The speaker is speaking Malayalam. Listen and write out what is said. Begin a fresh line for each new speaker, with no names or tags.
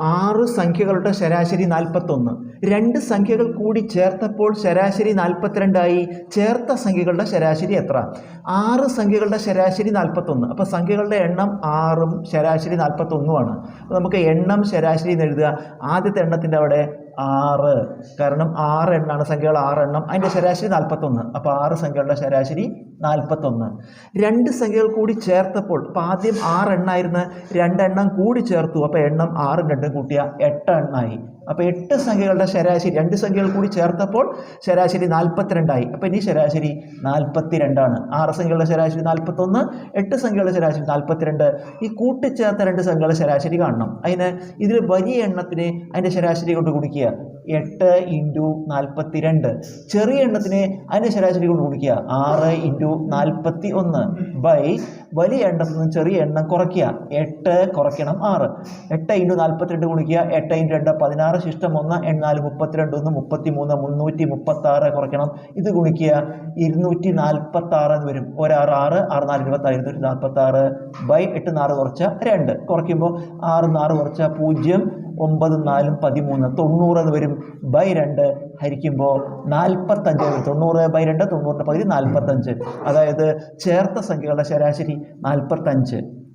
ആറ് സംഖ്യകളുടെ ശരാശരി നാൽപ്പത്തൊന്ന്. രണ്ട് സംഖ്യകൾ കൂടി ചേർത്തപ്പോൾ ശരാശരി നാൽപ്പത്തിരണ്ടായി. ചേർത്ത സംഖ്യകളുടെ ശരാശരി എത്ര? ആറ് സംഖ്യകളുടെ ശരാശരി നാൽപ്പത്തൊന്ന്. അപ്പോൾ സംഖ്യകളുടെ എണ്ണം ആറും ശരാശരി നാൽപ്പത്തൊന്നുമാണ്. നമുക്ക് എണ്ണം ശരാശരി എന്ന് എഴുതുക. ആദ്യത്തെ എണ്ണത്തിന്റെ അവിടെ ആറ്. കാരണം ആറ് എണ്ണാണ് സംഖ്യകൾ ആറ് എണ്ണം. അതിന്റെ ശരാശരി നാൽപ്പത്തൊന്ന് അപ്പോൾ ആറ് സംഖ്യകളുടെ ശരാശരി നാൽപ്പത്തൊന്ന് രണ്ട് സംഖ്യകൾ കൂടി ചേർത്തപ്പോൾ അപ്പോൾ ആദ്യം ആറ് എണ്ണായിരുന്ന. രണ്ടെണ്ണം കൂടി ചേർത്തു. അപ്പോൾ എണ്ണം ആറും രണ്ടും കൂട്ടിയ എട്ട് എണ്ണമായി അപ്പോൾ എട്ട് സംഖ്യകളുടെ ശരാശരി രണ്ട് സംഖ്യകൾ കൂടി ചേർത്തപ്പോൾ ശരാശരി നാൽപ്പത്തിരണ്ടായി അപ്പോൾ ഇനി ശരാശരി നാൽപ്പത്തി രണ്ടാണ് ആറ് സംഖ്യകളുടെ ശരാശരി നാൽപ്പത്തൊന്ന് എട്ട് സംഖ്യകളുടെ ശരാശരി നാൽപ്പത്തിരണ്ട് ഈ കൂട്ടിച്ചേർത്ത രണ്ട് സംഖ്യകളുടെ ശരാശരി കാണണം. അതിന് ഇതിൽ വലിയ എണ്ണത്തിന് അതിന്റെ ശരാശരി കൊണ്ട് കുടിക്കുക എട്ട് ഇന്റു നാൽപ്പത്തി രണ്ട് ചെറിയ എണ്ണത്തിന് അതിന്റെ ശരാശരി കൊണ്ട് കുടിക്കുക ആറ് ഇന്റു നാൽപ്പത്തി ഒന്ന് ബൈ വലിയ എണ്ണത്തിൽ നിന്ന് ചെറിയ എണ്ണം കുറയ്ക്കുക. എട്ട് കുറയ്ക്കണം ആറ്. എട്ട് ഇന്റു നാൽപ്പത്തിരണ്ട് കുടിക്കുക എട്ട് ഇന്റു രണ്ട് പതിനാറ് ശിഷ്ടം ഒന്ന്. എണ്ണാൽ മുപ്പത്തിരണ്ട് ഒന്ന് മുപ്പത്തി മൂന്ന് മുന്നൂറ്റി മുപ്പത്തി ആറ് കുറയ്ക്കണം. ഇത് ഗുണിക്കുക ഇരുന്നൂറ്റി നാൽപ്പത്തി ആറ് എന്ന് വരും. ഒരാറ് ആറ് ആറ് നാല് ഇരുപത്തി ആറ് ഇരുന്നൂറ്റി നാൽപ്പത്തി ആറ് ബൈ എട്ട് നാറ് കുറച്ച രണ്ട്. കുറയ്ക്കുമ്പോൾ ആറ് നാറ് കുറച്ച പൂജ്യം. ഒമ്പത് നാലും പതിമൂന്ന് തൊണ്ണൂറ് എന്ന് വരും. ബൈ രണ്ട് ഹരിക്കുമ്പോൾ നാൽപ്പത്തഞ്ച് വരും. തൊണ്ണൂറ് ബൈ രണ്ട് തൊണ്ണൂറിന്റെ പകുതി നാൽപ്പത്തഞ്ച് അതായത് ചേർത്ത സംഖ്യകളുടെ ശരാശരി നാൽപ്പത്തഞ്ച്